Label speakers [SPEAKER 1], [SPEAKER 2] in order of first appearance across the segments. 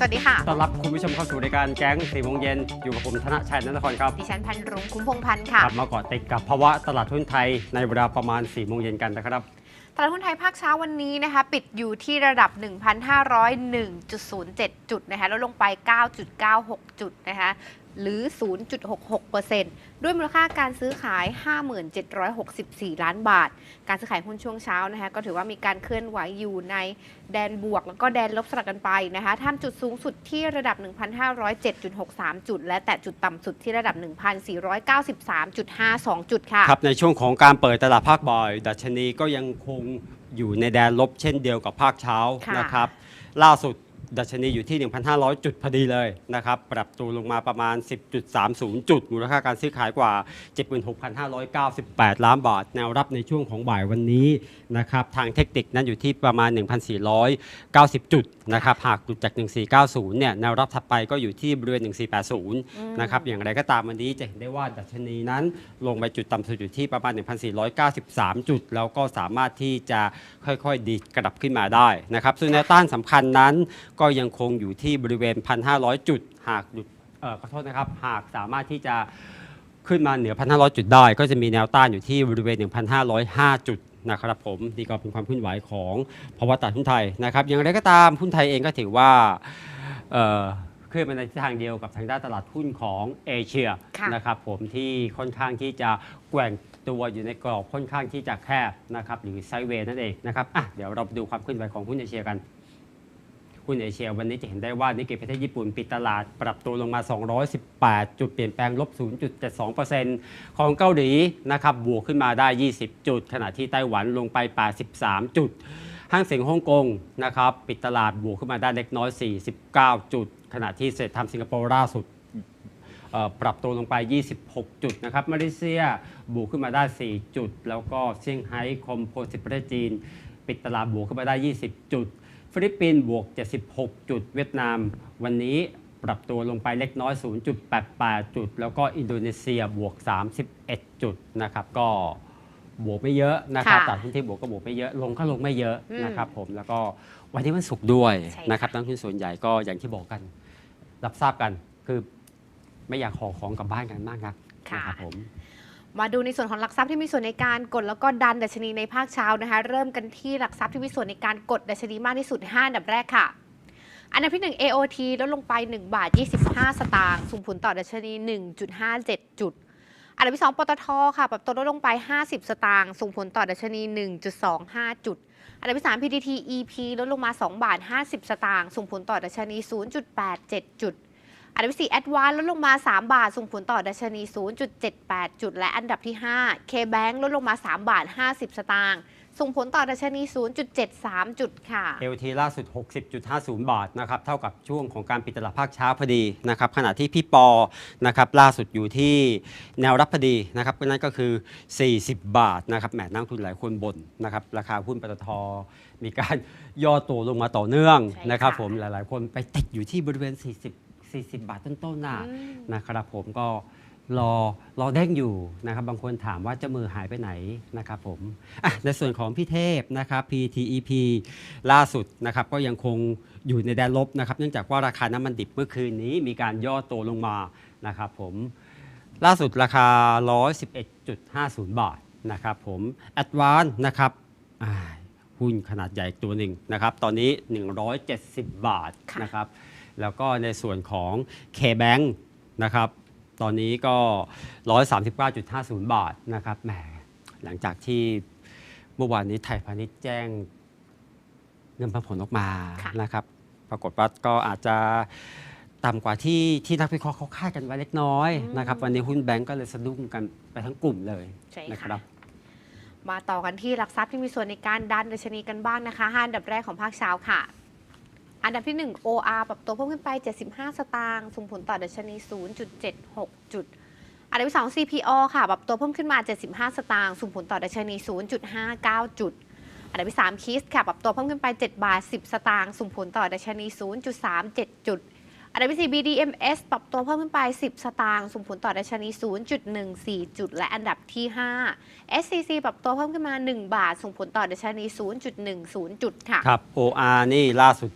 [SPEAKER 1] ครับ
[SPEAKER 2] สวัสดีค่ะ
[SPEAKER 1] ต้อนรับคุณผู้ชมเข้าสู่รายการแก๊งสี่โมงเย็นอยู่กับผมธนชัยนันทครครับ
[SPEAKER 2] ดิฉันพันรุ้งคุ้มพงพันธ์ค่ะ
[SPEAKER 1] กลับมาเกาะติดกับภาวะตลาดหุ้นไทยในเวลาประมาณ4ี่โมงเย็นกันนะครับ
[SPEAKER 2] ตลาดหุ้นไทยภาคเช้าวันนี้นะคะ ปิดอยู่ที่ระดับ 1,501.07 จุดนะคะลดลงไป 9.96 จุดนะคะหรือ 0.66%ด้วยมูลค่าการซื้อขาย 5764 ล้านบาท การซื้อขายหุ้นช่วงเช้านะคะก็ถือว่ามีการเคลื่อนไหวอยู่ในแดนบวก แล้วก็แดนลบสลับกันไปนะคะทำจุดสูงสุดที่ระดับ 1,507.63 จุด และแตะจุดต่ำสุดที่ระดับ 1,493.52 จุดค่ะ
[SPEAKER 1] ครับ ในช่วงของการเปิดตลาดภาคบ่อย ดัชนีก็ยังคงอยู่ในแดนลบเช่นเดียวกับภาคเช้า
[SPEAKER 2] ค่ะ
[SPEAKER 1] นะครับ ล่าสุด ดัชนีอยู่ที่ 1,500 จุดพอดีเลยนะครับ ปรับตัวลงมาประมาณ 10.30 จุด มูลค่าการซื้อขายกว่า 76,598 ล้านบาท แนวรับในช่วงของบ่ายวันนี้นะครับ ทางเทคนิคนั้นอยู่ที่ประมาณ 1,490 จุดนะครับ หากหลุดจาก 1490 เนี่ย แนวรับถัดไปก็อยู่ที่บริเวณ 1480 นะครับ อย่างไรก็ตามวันนี้จะเห็นได้ว่าดัชนีนั้นลงไปจุดต่ำสุดอยู่ที่ประมาณ 1,493 จุด แล้วก็สามารถที่จะค่อยๆ ดีดกลับขึ้นมาได้นะครับส่วนแนวต้านสำคัญนั้นก็ยังคงอยู่ที่บริเวณ 1,500 จุด หากหลุดเอ่อขอโทษนะครับ หากสามารถที่จะขึ้นมาเหนือ 1,500 จุดได้ ก็จะมีแนวต้านอยู่ที่บริเวณ 1,505 จุดนะครับผมนี่ก็เป็นความเคลื่อนไหวของภาวะตลาดหุ้นไทยนะครับอย่างไรก็ตามหุ้นไทยเองก็ถือว่าเอ่อเคลื่อนไปในทิศทางเดียวกับทางด้านตลาดหุ้นของเอเชีย
[SPEAKER 2] ค่ะ
[SPEAKER 1] นะครับผมที่ค่อนข้างที่จะแกว่งตัวอยู่ในกรอบค่อนข้างที่จะแคบนะครับหรือไซด์เวย์นั่นเองนะครับอะเดี๋ยวเราไปดูความเคลื่อนไหวของหุ้นเอเชียกัน หุ้นเอเชียวันนี้จะเห็นได้ว่านิกเก็ตประเทศญี่ปุ่นปิดตลาดปรับตัวลงมา 218 จุดเปลี่ยนแปลงลบ 0.72%ของเกาหลีนะครับบวกขึ้นมาได้ 20 จุด ขณะที่ไต้หวันลงไป 83 จุดห้างเสียงฮ่องกงนะครับปิดตลาดบวกขึ้นมาได้เล็กน้อย 49 จุด ขณะที่เซ็ตทำสิงคโปร์ล่าสุดปรับตัวลงไป 26 จุดนะครับ มาเลเซียบวกขึ้นมาได้ 4 จุด แล้วก็เซี่ยงไฮ้คอมโพสิตประเทศจีน ปิดตลาดบวกขึ้นมาได้ 20 จุด ฟิลิปปินส์บวก 76 จุด เวียดนาม วันนี้ปรับตัวลงไปเล็กน้อย 0.88 จุด แล้วก็อินโดนีเซียบวก 31 จุดนะครับ ก็บวกไม่เยอะนะครับ
[SPEAKER 2] ค่ะ
[SPEAKER 1] ตลาดหุ้นที่บวกก็บวกไม่เยอะลงก็ลงไม่เยอะ
[SPEAKER 2] อืม
[SPEAKER 1] นะครับผมแล้วก็วันนี้มันสุกร์ด้วย
[SPEAKER 2] ใช่
[SPEAKER 1] นะครับนักลงทุนส่วนใหญ่ก็อย่างที่บอกกัน รับทราบกันคือไม่อยากขอของกลับบ้านกันมากนัก
[SPEAKER 2] ค่ะ
[SPEAKER 1] นะครับผม
[SPEAKER 2] มาดูในส่วนของหลักทรัพย์ที่มีส่วนในการกดแล้วก็ดันดัชนีในภาคเช้านะคะ เริ่มกันที่หลักทรัพย์ที่มีส่วนในการกดดัชนีมากที่สุด 5 อันดับแรกค่ะ อันดับที่ 1 AOT ลดลงไป 1 บาท 25 สตางค์ส่งผลต่อดัชนี 1.57 จุด อันดับที่ 2 ปตทค่ะ ปรับตัวลดลงไป 50 สตางค์ส่งผลต่อดัชนี 1.25 จุด อันดับที่ 3 PTT EP ลดลงมา 2 บาท 50 สตางค์ส่งผลต่อดัชนี 0.87 จุด อันดับที่4 Advance ลดลงมา 3 บาท ส่งผลต่อดัชนี 0.78 จุด และอันดับที่ 5 KBank ลดลงมา 3 บาท 50 สตางค์ส่งผลต่อดัชนี 0.73 จุดค่ะ
[SPEAKER 1] LT ล่าสุด 60.50 บาทนะครับ เท่ากับช่วงของการปิดตลาดภาคเช้าพอดีนะครับ ขณะที่พี่ปอนะครับล่าสุดอยู่ที่แนวรับพอดีนะครับก็นั่นก็คือ 40 บาทนะครับแหมนักทุนหลายคนบ่นนะครับ ราคาหุ้นปตทมีการย่อตัวลงมาต่อเนื่อง
[SPEAKER 2] ใช่ค่ะ
[SPEAKER 1] นะครับผมหลายๆ คนไปติดอยู่ที่บริเวณ 40 40 บาทต้นๆน่ะ
[SPEAKER 2] อืม
[SPEAKER 1] นะครับผมก็รอรอเด้งอยู่นะครับ บางคนถามว่าเจะมือหายไปไหนนะครับผมอะในส่วนของพี่เทพนะครับ PTEP ล่าสุดนะครับก็ยังคงอยู่ในแดนลบนะครับ เนื่องจากว่าราคาน้ำมันดิบเมื่อคืนนี้มีการย่อตัวลงมานะครับผม ล่าสุดราคา 111.50 บาทนะครับผมแอดวานนะครับอ่าหุ้นขนาดใหญ่อีกตัวหนึ่งนะครับ ตอนนี้ 170 บาท
[SPEAKER 2] ค่ะ
[SPEAKER 1] นะครับ แล้วก็ในส่วนของ K-Bank นะครับตอนนี้ก็ 139.50 บาทนะครับแหมหลังจากที่เมื่อวานนี้ไทยพาณิชย์แจ้งเงินปันผลออกมา
[SPEAKER 2] ค่ะ
[SPEAKER 1] นะครับ ปรากฏว่าก็อาจจะต่ำกว่าที่ที่นักวิเคราะห์เขาคาดกันไว้เล็กน้อยนะครับ วันนี้หุ้นแบงก์ก็เลยสะดุ้งกันไปทั้งกลุ่มเลย
[SPEAKER 2] ใช่
[SPEAKER 1] นะค
[SPEAKER 2] ค่ะ
[SPEAKER 1] รับ
[SPEAKER 2] มาต่อกันที่หลักทรัพย์ที่มีส่วนในการดันดัชนีกันบ้างนะคะห้าอันดับแรกของภาคเช้าค่ะ อันดับที่ 1 OR ปรับตัวเพิ่มขึ้นไป 75 สตางค์ส่งผลต่อดัชนี 0.76 จุด อันดับที่ 2 CPO ค่ะ ปรับตัวเพิ่มขึ้นมา 75 สตางค์ส่งผลต่อดัชนี 0.59 จุด อันดับที่3 KIS ค่ะ ปรับตัวเพิ่มขึ้นไป 7 บาท 10 สตางค์ส่งผลต่อดัชนี 0.37 จุด ดับที่4 BDMs ปรับตัวเพิ่มขึ้นไป 10 สตางค์ส่งผลต่อดัชนี 0.14 จุด และอันดับที่ 5 SCC ปรับตัวเพิ่มขึ้นมา 1 บาท ส่งผลต่อดัชนี 0.10 จุดค่ะ
[SPEAKER 1] ครับ OR นี่ล่าสุด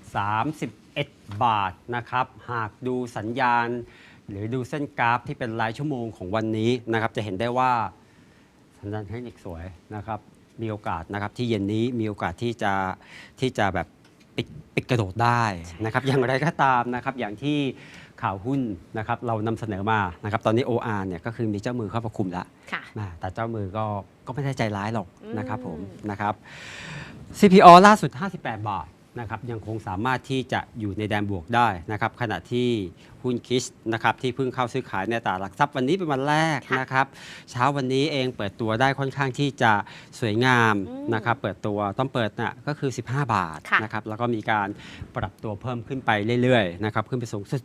[SPEAKER 1] 31 บาทนะครับ หากดูสัญญาณ หรือดูเส้นกราฟที่เป็นรายชั่วโมงของวันนี้นะครับ จะเห็นได้ว่าสัญญาณเทคนิคสวยนะครับ มีโอกาสนะครับที่เย็นนี้มีโอกาสที่จะที่จะแบบ ปิดปิดกระโดดได้นะครับอย่างไรก็ตามนะครับอย่างที่ข่าวหุ้นนะครับเรานำเสนอมานะครับตอนนี้ OR เนี่ยก็คือมีเจ้ามือเข้ามาคุมแล้ว
[SPEAKER 2] ค่ะ
[SPEAKER 1] นะแต่เจ้ามือก็ก็ไม่ได้ใจร้ายหรอกนะครับผม
[SPEAKER 2] อืม
[SPEAKER 1] นะครับ CPO ล่าสุด 58 บาท นะครับยังคงสามารถที่จะอยู่ในแดนบวกได้นะครับขณะที่หุ้นคิสนะครับที่เพิ่งเข้าซื้อขายในตลาดหลักทรัพย์วันนี้เป็นวันแรก
[SPEAKER 2] ค่ะ
[SPEAKER 1] นะครับเช้าวันนี้เองเปิดตัวได้ค่อนข้างที่จะสวยงาม
[SPEAKER 2] อืม
[SPEAKER 1] นะครับเปิดตัวต้องเปิดน่ะก็คือ 15 บาท
[SPEAKER 2] ค่ะ
[SPEAKER 1] นะครับแล้วก็มีการปรับตัวเพิ่มขึ้นไปเรื่อยๆนะครับขึ้นไปสูงสุด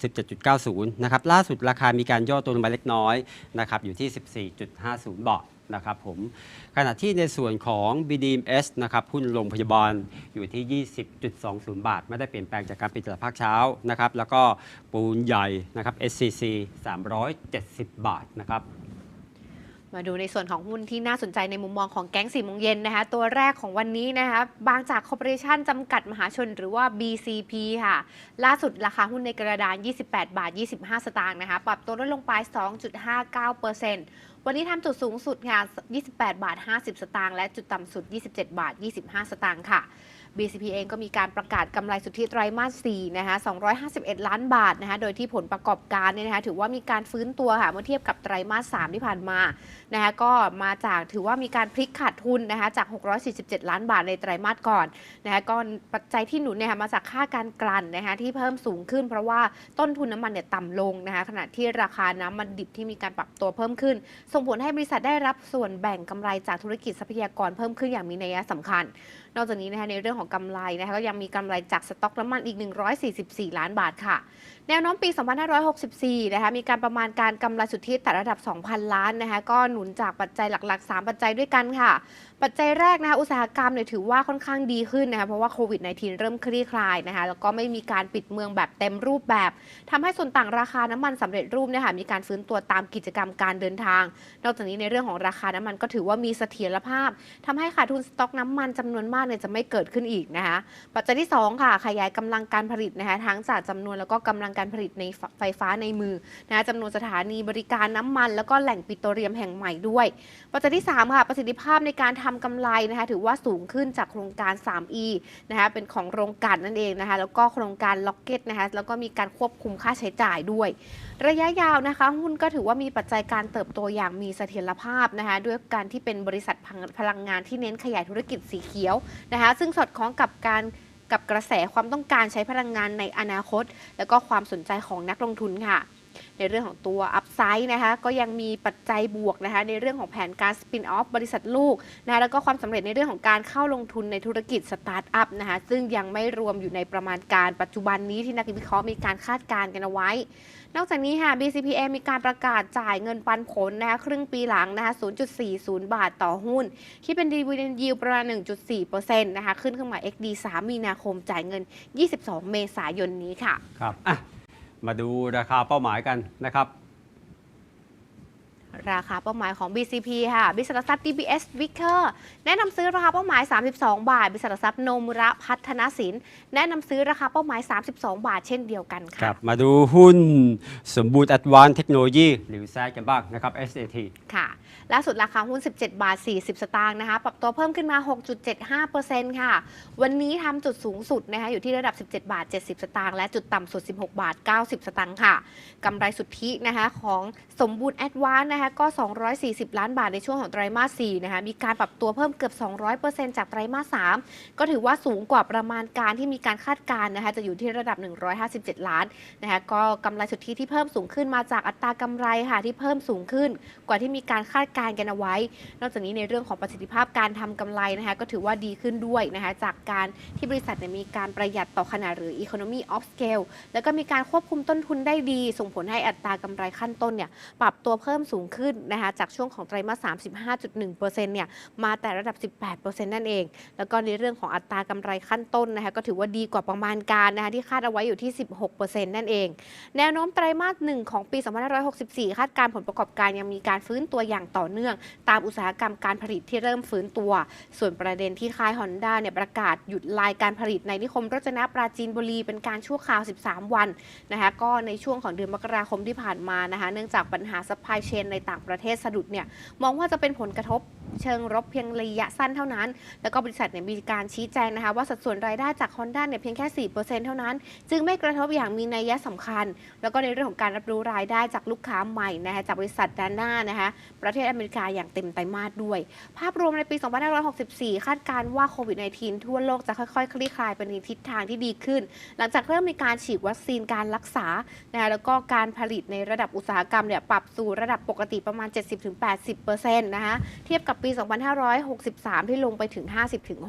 [SPEAKER 1] 17.90 นะครับล่าสุดราคามีการย่อตัวลงมาเล็กน้อยนะครับอยู่ที่ 14.50 บาท นะครับผมขณะที่ในส่วนของ BDMs นะครับหุ้นโรงพยาบาลอยู่ที่ 20.20 บาท ไม่ได้เปลี่ยนแปลงจากการปิดตลาดภาคเช้านะครับแล้วก็ปูนใหญ่นะครับ SCC 370 บาทนะครับ
[SPEAKER 2] มาดูในส่วนของหุ้นที่น่าสนใจในมุมมองของแก๊งสี่โมงเย็นนะคะ ตัวแรกของวันนี้นะคะ บางจากคอร์ปอเรชั่นจำกัดมหาชนหรือว่า BCP ค่ะ ล่าสุดราคาหุ้นในกระดาน 28 บาท 25 สตางค์นะคะ ปรับตัวลดลงไป 2.59% วันนี้ทำจุดสูงสุดค่ะ 28 บาท 50 สตางค์ และจุดต่ำสุด 27 บาท 25 สตางค์ค่ะ BCP เองก็มีการประกาศกำไรสุทธิไตรมาส4นะคะ251 ล้านบาทนะคะโดยที่ผลประกอบการเนี่ยนะคะถือว่ามีการฟื้นตัวค่ะเมื่อเทียบกับไตรมาส3ที่ผ่านมานะคะก็มาจากถือว่ามีการพลิกขาดทุนนะคะจาก 647 ล้านบาทในไตรมาสก่อนนะคะก็ปัจจัยที่หนุนเนี่ยมาจากค่าการกลั่นนะคะที่เพิ่มสูงขึ้น เพราะว่าต้นทุนน้ำมันเนี่ยต่ำลงนะคะขณะที่ราคาน้ำมันดิบที่มีการปรับตัวเพิ่มขึ้น ส่งผลให้บริษัทได้รับส่วนแบ่งกำไรจากธุรกิจทรัพยากรเพิ่มขึ้นอย่างมีนัยสำคัญ นอกจากนี้นะคะในเรื่องของกำไรนะคะก็ยังมีกำไรจากสต็อกน้ำมันอีก 144 ล้านบาทค่ะ แนวโน้มปี 2564 นะคะมีการประมาณการกำไรสุทธิแต่ระดับ 2,000 ล้านนะคะก็หนุนจากปัจจัยหลักๆ 3 ปัจจัยด้วยกันค่ะปัจจัยแรกนะคะอุตสาหกรรมเนี่ยถือว่าค่อนข้างดีขึ้นนะคะเพราะว่าโควิด -19 เริ่มคลี่คลายนะคะแล้วก็ไม่มีการปิดเมืองแบบเต็มรูปแบบทำให้ส่วนต่างราคาน้ำมันสำเร็จรูปเนี่ยค่ะมีการฟื้นตัวตามกิจกรรมการเดินทาง นอกจากนี้ในเรื่องของราคาน้ำมันก็ถือว่ามีเสถียรภาพทำให้ขาดทุนสต็อกน้ำมันจำนวนมากเนี่ยจะไม่เกิดขึ้นอีกนะคะปัจจัยที่ 2 ค่ะ ขยายกำลังการผลิตนะคะทั้งจากจำนวนแล้วก็กำลังการผลิตในไฟฟ้าในมือนะคะจำนวนสถานีบริการน้ำมัน แล้วก็แหล่งปิโตรเลียมแห่งใหม่ด้วย ปัจจัยที่3ค่ะประสิทธิภาพในการททำกำไรนะคะถือว่าสูงขึ้นจากโครงการ 3E นะคะเป็นของโรงกลันนั่นเองนะคะแล้วก็โครงการล็อกเก็ตนะคะแล้วก็มีการควบคุมค่าใช้จ่ายด้วย ระยะยาวนะคะหุ้นก็ถือว่ามีปัจจัยการเติบโตอย่างมีเสถียรภาพนะคะด้วยการที่เป็นบริษัทพลังงานที่เน้นขยายธุรกิจสีเขียวนะคะซึ่งสอดคล้องกับการกับกระแสความต้องการใช้พลังงานในอนาคต แล้วก็ความสนใจของนักลงทุนค่ะ ในเรื่องของตัวอัพไซด์นะคะก็ยังมีปัจจัยบวกนะคะในเรื่องของแผนการสปินออฟบริษัทลูกนะคะแล้วก็ความสำเร็จในเรื่องของการเข้าลงทุนในธุรกิจสตาร์ทอัพนะคะซึ่งยังไม่รวมอยู่ในประมาณการปัจจุบันนี้ที่นักวิเคราะห์มีการคาดการณ์กันเอาไว้ นอกจากนี้ค่ะ BCPM มีการประกาศจ่ายเงินปันผลนะคะครึ่งปีหลังนะคะ 0.40 บาทต่อหุ้น ที่เป็น dividend yield ประมาณ 1.4%นะคะขึ้นเครื่องหมาย XD 3 มีนาคมจ่ายเงิน 22 เมษายนนี้ค่ะ
[SPEAKER 1] ครับอะ มาดูราคาเป้าหมายกันนะครับ
[SPEAKER 2] ราคาเป้าหมายของ BCP ค่ะบริษัทหลักทรัพย์ DBS Vicker แนะนำซื้อราคาเป้าหมาย 32 บาทบริษัทหลักทรัพย์โนมุระพัฒนสิน แนะนำซื้อราคาเป้าหมาย 32 บาท เช่นเดียวกัน
[SPEAKER 1] ค
[SPEAKER 2] ค่ะ
[SPEAKER 1] รับมาดูหุ้นสมบูรณ์ Advanced Technology หรือแซดกันบ้างนะครับ SAT
[SPEAKER 2] ค่ะ ล่าสุดราคาหุ้น 17 บาท 40 สตางค์นะคะ ปรับตัวเพิ่มขึ้นมา 6.75%ค่ะ วันนี้ทำจุดสูงสุดนะคะอยู่ที่ระดับ 17 บาท 70 สตางค์และจุดต่ำสุด 16 บาท 90 สตางค์ค่ะกำไรสุทธินะคะของสมบูรณ์แอดวานนะคะก็ 240 ล้านบาทในช่วงของไตรมาส4นะคะมีการปรับตัวเพิ่มเกือบ 200%จากไตรมาส3ก็ถือว่าสูงกว่าประมาณการที่มีการคาดการณ์นะคะจะอยู่ที่ระดับ 157 ล้านนะคะก็กำไรสุทธิที่เพิ่มสูงขึ้นมาจากอัตรากำไรค่ะที่เพิ่มสูงขึ้น กว่าที่มีการคาดการณ์กันเอาไว้ นอกจากนี้ในเรื่องของประสิทธิภาพการทำกำไรนะคะก็ถือว่าดีขึ้นด้วยนะคะจากการที่บริษัทเนี่ยมีการประหยัดต่อขนาดหรือ economy of scale แล้วก็มีการควบคุมต้นทุนได้ดี ส่งผลให้อัตรากำไรขั้นต้นเนี่ยปรับตัวเพิ่มสูงขึ้นนะคะจากช่วงของไตรมาส 35.1%เนี่ยมาแต่ระดับ 18%นั่นเอง แล้วก็ในเรื่องของอัตรากำไรขั้นต้นนะคะก็ถือว่าดีกว่าประมาณการนะคะที่คาดเอาไว้อยู่ที่ 16%นั่นเอง แนวโน้มไตรมาสหนึ่งของปี 2564 คาดการผลประกอบการยังมีการฟื้นตัวอย่างต่อเนื่อง ตามอุตสาหกรรมการผลิตที่เริ่มฟื้นตัว ส่วนประเด็นที่ค่ายฮอนด้าเนี่ยประกาศหยุดลายการผลิตในนิคมรจนะปราจีนบุรีเป็นการชั่วคราว 13 วันนะคะก็ในช่วงของเดือนมกราคมที่ผ่านมานะคะเนื่องจากปัญหา supply chain ในต่างประเทศสะดุดเนี่ยมองว่าจะเป็นผลกระทบเชิงลบเพียงระยะสั้นเท่านั้น แล้วก็บริษัทเนี่ยมีการชี้แจงนะคะว่าสัดส่วนรายได้จาก Honda เนี่ยเพียงแค่ 4%เท่านั้น จึงไม่กระทบอย่างมีนัยสำคัญ แล้วก็ในเรื่องของการรับรู้รายได้จากลูกค้าใหม่นะคะจากบริษัทดาน่านะคะประเทศอเมริกาอย่างเต็มไตรมาสด้วย ภาพรวมในปี 2564 คาดการณ์ว่าโควิด -19 ทั่วโลกจะค่อยๆ คลี่คลายไปในทิศทางที่ดีขึ้น หลังจากเริ่มมีการฉีดวัคซีนการรักษานะคะแล้วก็การผลิตในระดับอุตสาหกรรมเนี่ยปรับสู่ระดับปกติประมาณ 70-80%นะคะ เทียบกับปี 2563 ที่ลงไปถึง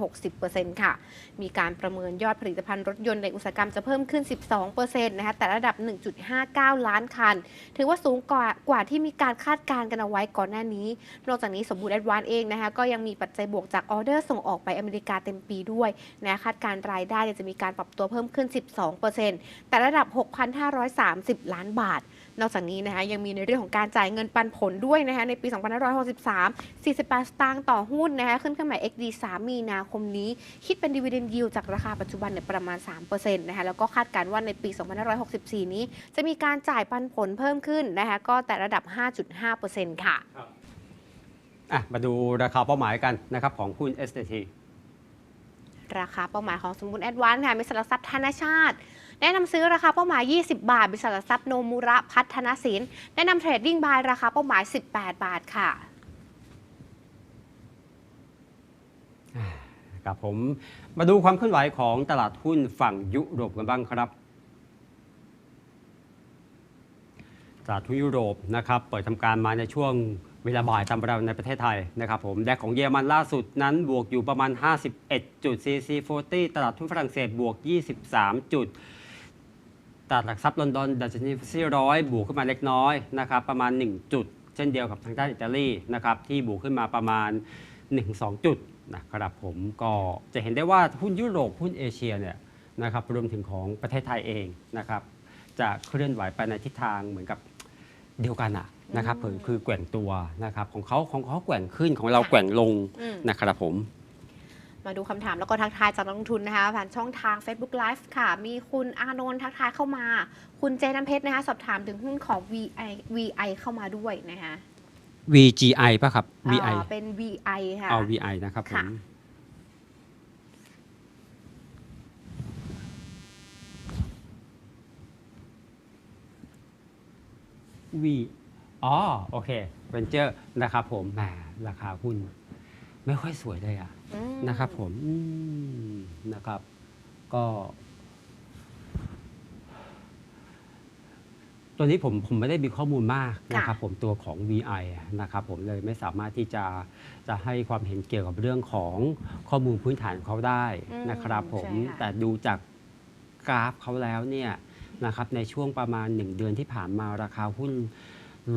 [SPEAKER 2] 50-60%ค่ะ มีการประเมินยอดผลิตภัณฑ์รถยนต์ในอุตสาหกรรมจะเพิ่มขึ้น 12%นะคะ แต่ระดับ 1.59 ล้านคัน ถือว่าสูงกว่ากว่าที่มีการคาดการณ์กันเอาไว้ก่อนหน้านี้ นอกจากนี้สมบูรณ์แอดวานเองนะคะ ก็ยังมีปัจจัยบวกจากออเดอร์ส่งออกไปอเมริกาเต็มปีด้วยนะคาดการณ์รายได้จะมีการปรับตัวเพิ่มขึ้น 12%แต่ระดับ 6,530 ล้านบาท นอกจากนี้นะคะยังมีในเรื่องของการจ่ายเงินปันผลด้วยนะคะในปี 2563 48 สตางค์ต่อหุ้นนะคะขึ้นเครื่องหมาย XD 3 มีนาคมนี้ คิดเป็นดีเวเดนยิวจากราคาปัจจุบันเนี่ยประมาณ 3%นะคะแล้วก็คาดการณ์ว่าในปี 2564 นี้ จะมีการจ่ายปันผลเพิ่มขึ้นนะคะก็แต่ระดับ 5.5%ค่ะ
[SPEAKER 1] อะมาดูราคาเป้าหมายกันนะครับของหุ้น STT
[SPEAKER 2] ราคาเป้าหมายของสมบูรณ์แอดวานซ์ค่ะบริษัทหลักทรัพย์ธนาชาติ แนะนำซื้อราคาเป้าหมาย 20 บาท บริษัททรัพย์โนมุระพัฒนสิน แนะนำเทรดดิ้งบายราคาเป้าหมาย 18 บาทค่ะ
[SPEAKER 1] ครับผมมาดูความเคลื่อนไหวของตลาดหุ้นฝั่งยุโรปกันบ้างครับตลาดหุ้นยุโรปนะครับเปิดทำการมาในช่วงเวลาบ่ายตามเวลาในประเทศไทยนะครับผมแดกของเยอรมันล่าสุดนั้นบวกอยู่ประมาณ 51จุด CAC 40 ตลาดหุ้นฝรั่งเศสบวก 23จุด ตลาดหลักทรัพย์ลอนดอนดัชนีฟิซี่ร้อยบวกขึ้นมาเล็กน้อยนะครับประมาณ 1 จุด เช่นเดียวกับทางด้านอิตาลีนะครับที่บวกขึ้นมาประมาณ 1-2 จุดนะครับผมก็จะเห็นได้ว่าหุ้นยุโรปหุ้นเอเชียเนี่ยนะครับรวมถึงของประเทศไทยเองนะครับจะเคลื่อนไหวไปในทิศทางเหมือนกับเดียวกันอะนะครับคือแกว่งตัวนะครับของเขาของเขาแกว่งขึ้นของเราแกว่งลงนะครับผม
[SPEAKER 2] มาดูคำถามแล้วก็ทักทายจากนักลงทุนนะคะ ผ่านช่องทาง Facebook Live ค่ะ มีคุณอานนท์ทักทายเข้ามา คุณเจน้ำเพชรนะคะ สอบถามถึงหุ้นของ VI VI เข้ามาด้วยนะคะ
[SPEAKER 1] VGI ป่ะครับ VI
[SPEAKER 2] อ่าเป็น VI ค่ะ
[SPEAKER 1] เอา VI นะครับผ
[SPEAKER 2] ค่ะ
[SPEAKER 1] ม V อ๋อ โอเคเวนเจอร์นะครับผมแหมราคาหุ้น ไม่ค่อยสวยเลยอะ
[SPEAKER 2] อืม
[SPEAKER 1] นะครับผมอืมนะครับ ก็ ตัวนี้ผมผมไม่ได้มีข้อมูลมากนะครับ ผมตัวของ VI นะครับ ผมเลยไม่สามารถที่จะจะให้ความเห็นเกี่ยวกับเรื่องของข้อมูลพื้นฐานของเขาได้
[SPEAKER 2] อืม
[SPEAKER 1] นะครับผม
[SPEAKER 2] ใช่ค่ะ
[SPEAKER 1] แต่ดูจากกราฟเขาแล้วเนี่ยนะครับ ในช่วงประมาณ 1 เดือนที่ผ่านมาราคาหุ้น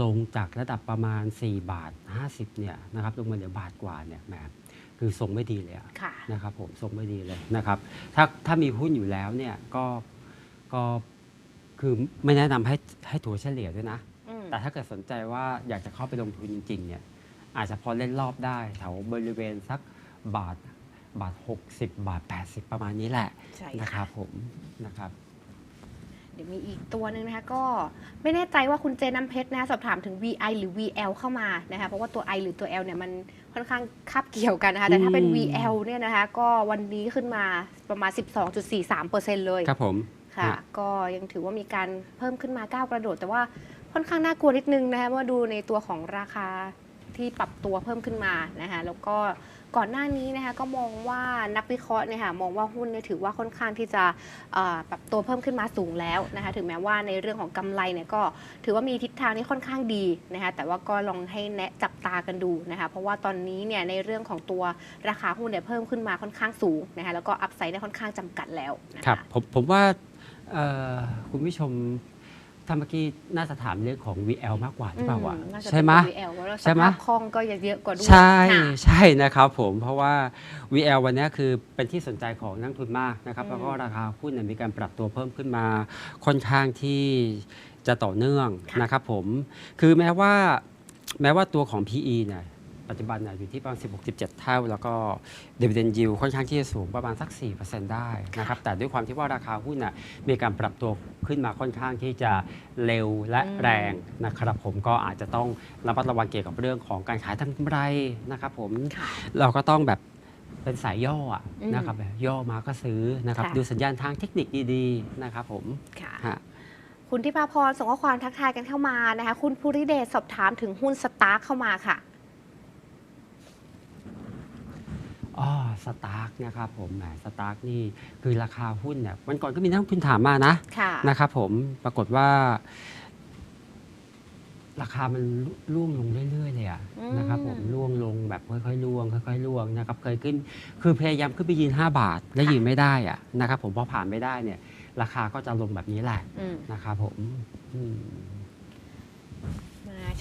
[SPEAKER 1] ลงจากระดับประมาณ 4 บาท 50เนี่ยนะครับลงมาเหลือบาทกว่าเนี่ยแหมคือทรงไม่ดีเลยอะ
[SPEAKER 2] ค่ะ
[SPEAKER 1] นะครับผมทรงไม่ดีเลยนะครับ ถ้าถ้ามีหุ้นอยู่แล้วเนี่ยก็ก็คือไม่แนะนำให้ให้ถัวเฉลี่ยด้วยนะ
[SPEAKER 2] อืม
[SPEAKER 1] แต่ถ้าเกิดสนใจว่าอยากจะเข้าไปลงทุนจริงๆเนี่ยอาจจะพอเล่นรอบได้แถวบริเวณสักบาทบาท 60 บาท 80 ประมาณนี้แหละ
[SPEAKER 2] ใช่
[SPEAKER 1] นะค
[SPEAKER 2] ค่ะ
[SPEAKER 1] รับผมนะครับ
[SPEAKER 2] เดี๋ยวมีอีกตัวหนึ่งนะคะก็ไม่แน่ใจว่าคุณเจน้ำเพชรนะคะสอบถามถึง VI หรือ VL เข้ามานะคะเพราะว่าตัว I หรือตัว L เนี่ยมันค่อนข้างคาบเกี่ยวกันนะคะแต่ถ้าเป็น
[SPEAKER 1] อืม
[SPEAKER 2] VL เนี่ยนะคะก็วันนี้ขึ้นมาประมาณ 12.43%เลย
[SPEAKER 1] ครับผม
[SPEAKER 2] ค่ะ
[SPEAKER 1] ฮะ
[SPEAKER 2] ก็ยังถือว่ามีการเพิ่มขึ้นมาก้าวกระโดด แต่ว่าค่อนข้างน่ากลัวนิดนึงนะคะเมื่อดูในตัวของราคา ที่ปรับตัวเพิ่มขึ้นมานะคะแล้วก็ก่อนหน้านี้นะคะก็มองว่านักวิเคราะห์เนี่ยค่ะมองว่าหุ้นเนี่ยถือว่าค่อนข้างที่จะปรับตัวเพิ่มขึ้นมาสูงแล้วนะคะถึงแม้ว่าในเรื่องของกำไรเนี่ยก็ถือว่ามีทิศทางที่ค่อนข้างดีนะคะแต่ว่าก็ลองให้แนะจับตากันดูนะคะเพราะว่าตอนนี้เนี่ยในเรื่องของตัวราคาหุ้นเนี่ยเพิ่มขึ้นมาค่อนข้างสูงนะคะแล้วก็อัพไซด์เนี่ยค่อนข้างจำกัดแล้วนะคะ
[SPEAKER 1] ครับผมผมว่าคุณผู้ชม ถ้าถ้าเมื่อกี้น่าจะถามเรื่องของ VL มากกว่าหรือเปล่าวะ
[SPEAKER 2] น่าจะ
[SPEAKER 1] ใช่ไหม
[SPEAKER 2] เป็น VL เพราะว่าส
[SPEAKER 1] ใช่ไหม
[SPEAKER 2] ภาพคล่องก็จะเยอะกว่าด้วย
[SPEAKER 1] ใช่
[SPEAKER 2] ค่ะ
[SPEAKER 1] ใช่นะครับผมเพราะว่า VL วันนี้คือเป็นที่สนใจของนักทุนมากนะครับ
[SPEAKER 2] อืม
[SPEAKER 1] แล้วก็ราคาหุ้นเนี่ยมีการปรับตัวเพิ่มขึ้นมา ค่อนข้างที่จะต่อเนื่องนะครับผม คือแม้ว่าแม้ว่าตัวของ PE เนี่ย ปัจจุบันเนี่ยอยู่ที่ประมาณ 16-17 เท่า แล้วก็ dividend yield ค่อนข้างที่จะสูงประมาณสัก 4%ได้นะครับ แต่ด้วยความที่ว่าราคาหุ้นน่ะมีการปรับตัวขึ้นมาค่อนข้างที่จะเร็วและ
[SPEAKER 2] อืม
[SPEAKER 1] แรงนะครับผมก็อาจจะต้องระมัดระวังเกี่ยวกับเรื่องของการขายทำกำไรนะครับผม
[SPEAKER 2] ค่ะ
[SPEAKER 1] เราก็ต้องแบบเป็นสายย่ออะ
[SPEAKER 2] อืม
[SPEAKER 1] นะครับย่อมาก็ซื้อนะครับ
[SPEAKER 2] ค่ะ
[SPEAKER 1] ดูสัญญาณทางเทคนิคดีๆนะครับผม
[SPEAKER 2] ค่ะ
[SPEAKER 1] ฮะ
[SPEAKER 2] คุณทิพาพรส่งข้อความทักทายกันเข้ามานะคะ คุณภูริเดชสอบถามถึงหุ้นสตาร์คเข้ามาค่ะ
[SPEAKER 1] อ๋อสตาร์กนะครับผมแหมสตาร์กนี่คือราคาหุ้นเนี่ยวันก่อนก็มีนักลงทุนถามมานะ
[SPEAKER 2] ค่ะ
[SPEAKER 1] นะครับผมปรากฏว่า ราคามันร่วงลงเรื่อยๆเลยอะ
[SPEAKER 2] อืม
[SPEAKER 1] นะครับผมร่วงลงแบบค่อยๆร่วงค่อยๆร่วงนะครับเคยขึ้น คือพยายามขึ้นไปยืน 5 บาท แล้วยืนไม่ได้อะนะครับผมพอผ่านไม่ได้เนี่ย ราคาก็จะลงแบบนี้แหละ
[SPEAKER 2] อืม
[SPEAKER 1] นะครับผมอืม
[SPEAKER 2] มา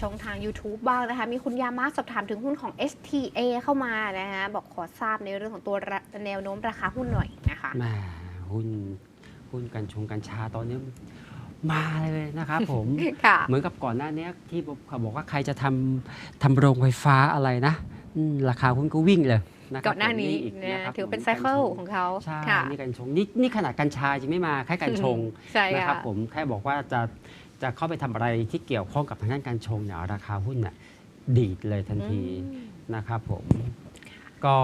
[SPEAKER 2] ช่องทาง YouTube บ้างนะคะ มีคุณยามาสอบถามถึงหุ้นของ STA เข้ามานะคะบอกขอทราบในเรื่องของตัวระแนวโน้มราคาหุ้นหน่อยนะคะ
[SPEAKER 1] แหมหุ้นหุ้นกัญชงกัญชาตอนนี้มาเลยนะครับผม
[SPEAKER 2] ค่ะ
[SPEAKER 1] เหมือนกับก่อนหน้านี้ที่เขาบอกว่าใครจะทำทำโรงไฟฟ้าอะไรนะอืมราคาหุ้นก็วิ่งเลยะครับ
[SPEAKER 2] ก่อนหน้านี้
[SPEAKER 1] ผมอีก
[SPEAKER 2] นะ
[SPEAKER 1] นะครับ
[SPEAKER 2] ถือเป็น
[SPEAKER 1] ผม
[SPEAKER 2] ไซเคิล
[SPEAKER 1] กัญชง
[SPEAKER 2] ของเขา
[SPEAKER 1] ใช่
[SPEAKER 2] ค่ะ
[SPEAKER 1] นี่กัญชงนี่นี่ขนาดกัญชายังไม่มาแค่กัญชง
[SPEAKER 2] ใช่
[SPEAKER 1] นะครับ
[SPEAKER 2] ค่ะ
[SPEAKER 1] ผมแค่บอกว่าจะจะเข้าไปทำอะไรที่เกี่ยวข้องกับทางด้านการชงเนี่ยราคาหุ้นน่ะดีดเลยทันที
[SPEAKER 2] อืม
[SPEAKER 1] นะครับผมก็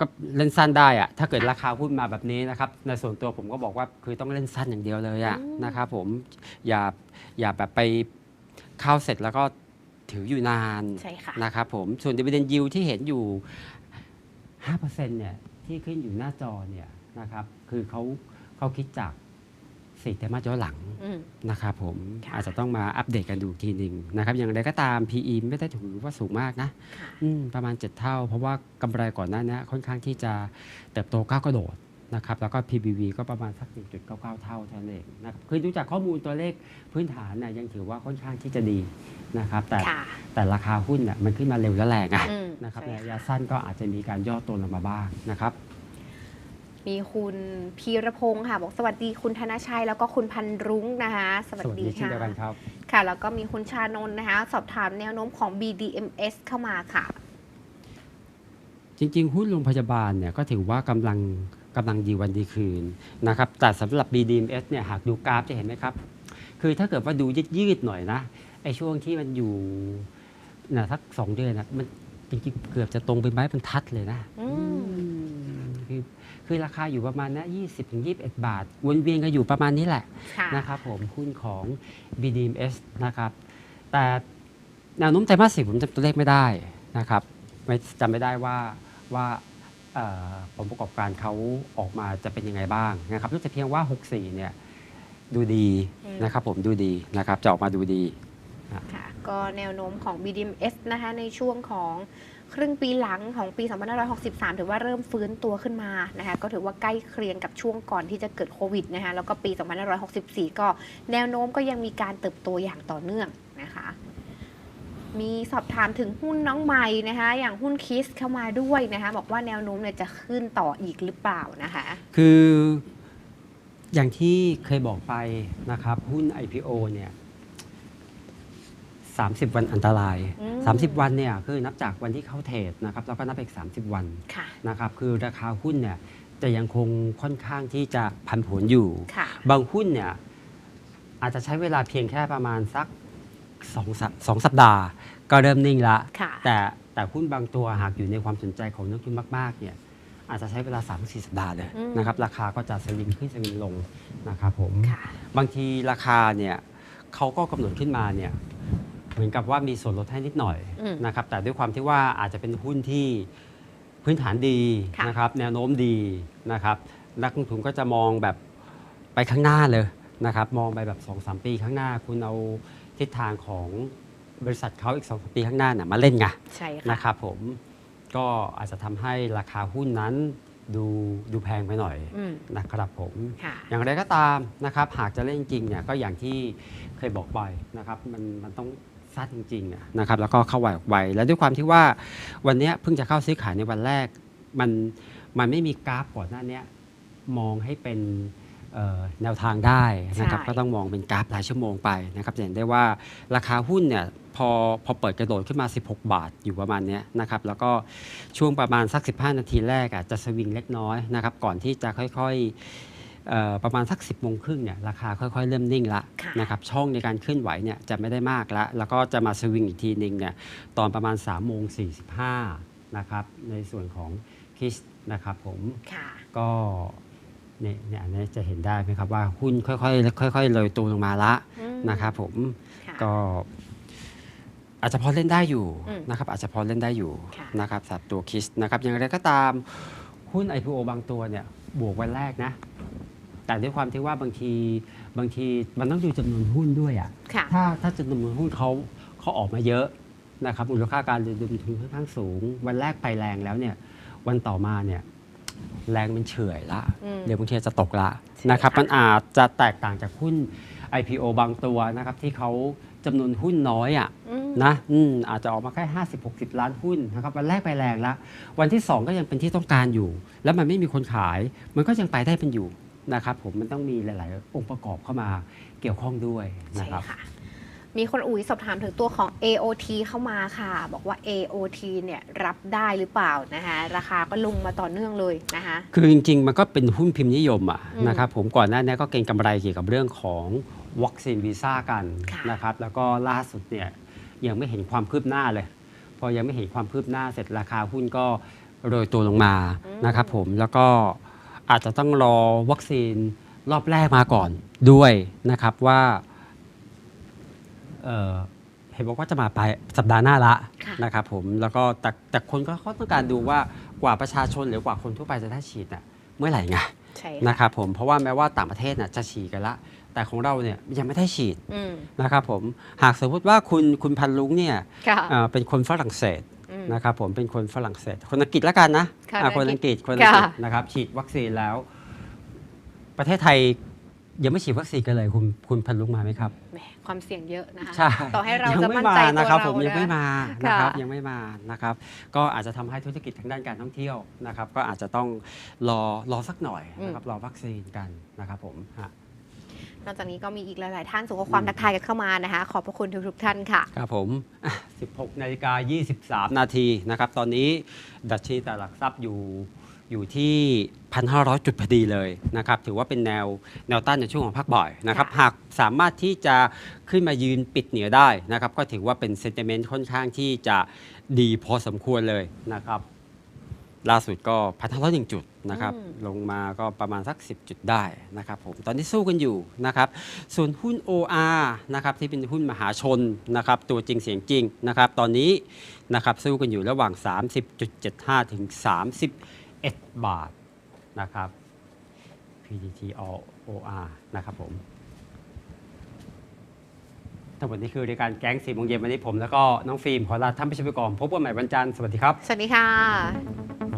[SPEAKER 1] ก็เล่นสั้นได้อะถ้าเกิดราคาหุ้นมาแบบนี้นะครับในส่วนตัวผมก็บอกว่าคือต้องเล่นสั้นอย่างเดียวเลยอะ
[SPEAKER 2] อืม
[SPEAKER 1] นะครับผมอย่าอย่าแบบไปเข้าเสร็จแล้วก็ ถืออยู่นาน
[SPEAKER 2] ใช่ค่ะ
[SPEAKER 1] นะครับผมส่วน dividend yield ที่เห็นอยู่ 5%เนี่ยที่ขึ้นอยู่หน้าจอเนี่ยนะครับคือเขาเขาคิดจากสี่ไตรมาสย้อนหลัง
[SPEAKER 2] อืม
[SPEAKER 1] นะครับผม
[SPEAKER 2] ค่ะ
[SPEAKER 1] อาจจะต้องมาอัปเดตกันดูอีกทีหนึ่งนะครับอย่างไรก็ตาม PE ไม่ได้ถือว่าสูงมากนะ
[SPEAKER 2] ค่ะ
[SPEAKER 1] อืมประมาณ 7 เท่า เพราะว่ากำไรก่อนหน้านี้ค่อนข้างที่จะเติบโตก้าวกระโดด นะครับแล้วก็ PBV ก็ประมาณสัก 1.99 เท่าเท่านั้นเองนะครับคือดูจากข้อมูลตัวเลขพื้นฐานน่ยยังถือว่าค่อนข้างที่จะดีนะครับ แต่
[SPEAKER 2] ค่ะ
[SPEAKER 1] แต่ราคาหุ้นน่ะมันขึ้นมาเร็วและแรงอะ
[SPEAKER 2] อืม
[SPEAKER 1] นะครับ
[SPEAKER 2] ใช่
[SPEAKER 1] ใน
[SPEAKER 2] ค่ะ
[SPEAKER 1] ระยะสั้นก็อาจจะมีการย่อตัวลงมาบ้างนะครับ
[SPEAKER 2] มีคุณพีรพงศ์ค่ะ บอกสวัสดีคุณธนชัย แล้วก็คุณพันรุ้งนะคะ สวัส
[SPEAKER 1] สวัส
[SPEAKER 2] ดี
[SPEAKER 1] ดีเช่น
[SPEAKER 2] ค่ะ
[SPEAKER 1] เดียวกันครับ
[SPEAKER 2] ค่ะ แล้วก็มีคุณชานนท์นะคะ สอบถามแนวโน้มของ BDMs เข้ามาค่ะ
[SPEAKER 1] จริง ๆ หุ้นโรงพยาบาลเนี่ยก็ถือว่ากำลัง กำลังดีวันดีคืนนะครับแต่สำหรับ BDMs เนี่ยหากดูกราฟจะเห็นไหมครับ คือถ้าเกิดว่าดูยืดๆหน่อยนะไอ้ช่วงที่มันอยู่นะสักสองเดือนนะมันจริงๆเกือบจะตรงเป็นไม้บรรทัดเลยนะ
[SPEAKER 2] อืม
[SPEAKER 1] อืมคือคือราคาอยู่ประมาณนะ20ถึง21 บาท วนเวียนกันอยู่ประมาณนี้แหละ
[SPEAKER 2] ค่ะ
[SPEAKER 1] นะครับผมหุ้นของ BDMs นะครับ แต่แนวโน้มไตรมาสสี่ผมจำตัวเลขไม่ได้นะครับไม่จำไม่ได้ว่าว่าเอ่อ ผลประกอบการเขาออกมาจะเป็นยังไงบ้างนะครับรู้แต่เพียงว่า 64 เนี่ยดูดีนะครับผมดูดีนะครับจะออกมาดูดี
[SPEAKER 2] ค่ะก็แนวโน้มของ BDMs นะคะในช่วงของครึ่งปีหลังของปี 2563 ถือว่าเริ่มฟื้นตัวขึ้นมานะคะก็ถือว่าใกล้เคียงกับช่วงก่อนที่จะเกิดโควิดนะคะแล้วก็ปี 2564 ก็แนวโน้มก็ยังมีการเติบโตอย่างต่อเนื่องนะคะ มีสอบถามถึงหุ้นน้องใหม่นะคะ อย่างหุ้นคิสเข้ามาด้วยนะคะ บอกว่าแนวโน้มเนี่ยจะขึ้นต่ออีกหรือเปล่านะคะ
[SPEAKER 1] คืออย่างที่เคยบอกไปนะครับ หุ้น IPO เนี่ย30 วันอันตราย
[SPEAKER 2] อืม
[SPEAKER 1] 30 วันเนี่ยคือนับจากวันที่เข้าเทรดนะครับแล้วก็นับไปอีก 30 วัน
[SPEAKER 2] ค่ะ
[SPEAKER 1] นะครับคือราคาหุ้นเนี่ยจะยังคงค่อนข้างที่จะพันผวนอยู่
[SPEAKER 2] ค่ะ
[SPEAKER 1] บางหุ้นเนี่ยอาจจะใช้เวลาเพียงแค่ประมาณสัก สองสัปสองสัปดาห์ ก็เริ่มนิ่งละ
[SPEAKER 2] ค่ะ
[SPEAKER 1] แต่แต่หุ้นบางตัวหากอยู่ในความสนใจของนักทุนมากๆเนี่ยอาจจะใช้เวลา3ามสี่สัปดาห์เลย
[SPEAKER 2] อืม
[SPEAKER 1] นะครับราคาก็จะสวิงขึ้นสวิงลงนะครับผม
[SPEAKER 2] ค่ะ
[SPEAKER 1] บางทีราคาเนี่ยเขาก็กำหนดขึ้นมาเนี่ยเหมือนกับว่ามีส่วนลดให้นิดหน่อย
[SPEAKER 2] อืม
[SPEAKER 1] นะครับแต่ด้วยความที่ว่าอาจจะเป็นหุ้นที่พื้นฐานดี
[SPEAKER 2] ค่ะ
[SPEAKER 1] นะครับแนวโน้มดีนะครับนักลงทุนก็จะมองแบบไปข้างหน้าเลยนะครับมองไปแบบ2อสปีข้างหน้าคุณเอา ทิศทางของบริษัทเขาอีก2อสปีข้างหน้าน่ะมาเล่นไง
[SPEAKER 2] ใช่ค่ะ
[SPEAKER 1] นะครับผมก็อาจจะทำให้ราคาหุ้นนั้นดูดูแพงไปหน่อย
[SPEAKER 2] อืม
[SPEAKER 1] นะครับผม
[SPEAKER 2] ค่ะ
[SPEAKER 1] อย่างไรก็ตามนะครับหากจะเล่นจริงเนี่ยก็อย่างที่เคยบอกไปนะครับมันมันต้องสั้นจริงๆอะนะครับแล้วก็เข้าไวออกไวและด้วยความที่ว่าวันเนี้ยเพิ่งจะเข้าซื้อขายในวันแรก มันมันไม่มีกราฟก่อนหน้าเนี้ยมองให้เป็นเอ่อ แนวทางได้นะครับ
[SPEAKER 2] ใช่
[SPEAKER 1] ก็ต้องมองเป็นกราฟรายชั่วโมงไปนะครับจะเห็นได้ว่าราคาหุ้นเนี่ยพอพอเปิดกระโดดขึ้นมา 16 บาทอยู่ประมาณเนี้ยนะครับ แล้วก็ช่วงประมาณสัก 15 นาทีแรกอะจะสวิงเล็กน้อยนะครับ ก่อนที่จะค่อยๆเอ่อประมาณสัก 10โมงครึ่งเนี่ยราคาค่อยๆ เริ่มนิ่งละ
[SPEAKER 2] ค่ะ
[SPEAKER 1] นะครับช่องในการเคลื่อนไหวเนี่ยจะไม่ได้มากละแล้วก็จะมาสวิงอีกทีหนึ่งเนี่ยตอนประมาณ3โมง45นะครับในส่วนของคิสนะครับผม
[SPEAKER 2] ค่ะ
[SPEAKER 1] ก็ เนี่ยเนี่ยอันนี้จะเห็นได้ไหมครับว่าหุ้นค่อยๆค่อยๆเลยตัวลงมาละ
[SPEAKER 2] อืม
[SPEAKER 1] นะครับผม
[SPEAKER 2] ค่ะ
[SPEAKER 1] ก็อาจจะพอเล่นได้อยู่
[SPEAKER 2] อืม
[SPEAKER 1] นะครับอาจจะพอเล่นได้อยู่
[SPEAKER 2] ค่ะ
[SPEAKER 1] นะครับสำหรับตัวคิสนะครับอย่างไรก็ตามหุ้น IPO บางตัวเนี่ยบวกวันแรกนะแต่ด้วยความที่ว่าบางทีบางทีมันต้องดูจำนวนหุ้นด้วยอะ่ะ
[SPEAKER 2] ค่ะ
[SPEAKER 1] ถ้าถ้าจำนวนหุ้นเขาเขาออกมาเยอะนะครับมูลค่าการระดมทุนค่อนข้างสูง วันแรกไปแรงแล้วเนี่ยวันต่อมาเนี่ย แรงมันเฉื่อยละ
[SPEAKER 2] อืม
[SPEAKER 1] เดี๋ยวบางทีจะตกละ
[SPEAKER 2] ใช่
[SPEAKER 1] นะครับ
[SPEAKER 2] ค่ะ
[SPEAKER 1] มันอาจจะแตกต่างจากหุ้น IPO บางตัวนะครับที่เขาจำนวนหุ้นน้อยอะ
[SPEAKER 2] อืม
[SPEAKER 1] นะอืมอาจจะออกมาแค่ 50-60 ล้านหุ้นนะครับวันแรกไปแรงละวันที่ 2 ก็ยังเป็นที่ต้องการอยู่ แล้วมันไม่มีคนขาย มันก็ยังไปได้เป็นอยู่นะครับผมมันต้องมีหลาย ๆ องค์ประกอบเข้ามาเกี่ยวข้องด้วยนะ
[SPEAKER 2] ใช่
[SPEAKER 1] ครับ
[SPEAKER 2] ค่ะ มีคนอุ๋ยสอบถามถึงตัวของ AOT เข้ามาค่ะ บอกว่า AOT เนี่ยรับได้หรือเปล่านะคะราคาก็ลงมาต่อเนื่องเลยนะคะ
[SPEAKER 1] คือจริง ๆ มันก็เป็นหุ้นพิมพ์นิยมอะ
[SPEAKER 2] อืม
[SPEAKER 1] นะครับผมก่อนหน้านี้ก็เก็งกำไรเกี่ยวกับเรื่องของวัคซีนวีซ่ากัน
[SPEAKER 2] ค่ะ
[SPEAKER 1] นะครับแล้วก็ล่าสุดเนี่ยยังไม่เห็นความคืบหน้าเลย พอยังไม่เห็นความคืบหน้าเสร็จราคาหุ้นก็โรยตัวลงมานะครับผมแล้วก็อาจจะต้องรอวัคซีนรอบแรกมาก่อนด้วยนะครับว่า เอ่อเห็นบอกว่าจะมาปลายสัปดาห์หน้าละ
[SPEAKER 2] ค่ะ
[SPEAKER 1] นะครับผมแล้วก็แต่แต่คนก็เขาต้องการดูว่ากว่าประชาชนหรือกว่าคนทั่วไปจะได้ฉีดน่ะเมื่อไหร่ไง
[SPEAKER 2] ใช่
[SPEAKER 1] นะ
[SPEAKER 2] ค่ะ
[SPEAKER 1] ครับผมเพราะว่าแม้ว่าต่างประเทศน่ะจะฉีดกันละ แต่ของเราเนี่ยยังไม่ได้ฉีด
[SPEAKER 2] อืม
[SPEAKER 1] นะครับผมหากสมมติว่าคุณคุณพันลุงเนี่ย
[SPEAKER 2] ค่ะ
[SPEAKER 1] เอ่อเป็นคนฝรั่งเศส
[SPEAKER 2] อืม
[SPEAKER 1] นะครับผมเป็นคนฝรั่งเศส คนอังกฤษแล้วกันนะ
[SPEAKER 2] ค่ะ
[SPEAKER 1] อ่า
[SPEAKER 2] ค
[SPEAKER 1] คนน
[SPEAKER 2] อั
[SPEAKER 1] อั
[SPEAKER 2] ง
[SPEAKER 1] ง
[SPEAKER 2] ก
[SPEAKER 1] ก
[SPEAKER 2] ฤ
[SPEAKER 1] ฤ
[SPEAKER 2] ษ
[SPEAKER 1] ษคนอังกฤษ
[SPEAKER 2] ค่ะ
[SPEAKER 1] นะครับฉีดวัคซีนแล้ว ประเทศไทย ยังไม่ฉีดวัคซีนกันเลยคุณคุณพันลุงมาไหมครับ
[SPEAKER 2] แหมความเสี่ยงเยอะนะคะ
[SPEAKER 1] ใช่
[SPEAKER 2] ต่อให้เรา
[SPEAKER 1] ยั
[SPEAKER 2] จะ
[SPEAKER 1] ไม่
[SPEAKER 2] มั่น
[SPEAKER 1] มา
[SPEAKER 2] ใจตัว
[SPEAKER 1] นะครับ
[SPEAKER 2] เรา
[SPEAKER 1] ผมยังไม่
[SPEAKER 2] นะ
[SPEAKER 1] มานะครับ
[SPEAKER 2] ค่ะ
[SPEAKER 1] ยังไม่มานะครับ ก็อาจจะทำให้ธุรกิจทางด้านการท่องเที่ยวนะครับ ก็อาจจะต้องรอรอสักหน่อยนะครับรอวัคซีนกันนะครับผมฮะ
[SPEAKER 2] นอกจากนี้ก็มีอีกหลาย ๆ ท่านส่งข้อความทักทายกันเข้ามานะคะ ขอบพระคุณทุก ๆ ท่านค่ะ
[SPEAKER 1] ครับผมอะ16นาฬิกา23 นาทีนะครับ ตอนนี้ดัชนีตลาดหลักทรัพย์อยู่ อยู่ที่ 1,500 จุดพอดีเลยนะครับถือว่าเป็นแนวแนวต้านในช่วงของภาคบ่ายนะครับ
[SPEAKER 2] ค่ะ
[SPEAKER 1] หากสามารถที่จะขึ้นมายืนปิดเหนือได้นะครับก็ถือว่าเป็นเซนติเมนต์ค่อนข้างที่จะดีพอสมควรเลยนะครับล่าสุดก็พันห้าร้อยหนึ่งจุดนะครับ
[SPEAKER 2] อืม
[SPEAKER 1] ลงมาก็ประมาณสัก 10 จุดได้นะครับผมตอนนี้สู้กันอยู่นะครับส่วนหุ้น OR นะครับที่เป็นหุ้นมหาชนนะครับตัวจริงเสียงจริงนะครับตอนนี้นะครับสู้กันอยู่ระหว่าง 30.75 ถึง 1 บาทนะครับ PTT OR นะครับผมทั้งหมดนี้คือรายการแก๊งสี่โมงเย็นวันนี้ผม แล้วก็น้องฟิล์มขอลาท่านผู้ชมไปก่อนพบกันใหม่วันจันทร์สวัสดีครับ
[SPEAKER 2] สวัสดีค่ะ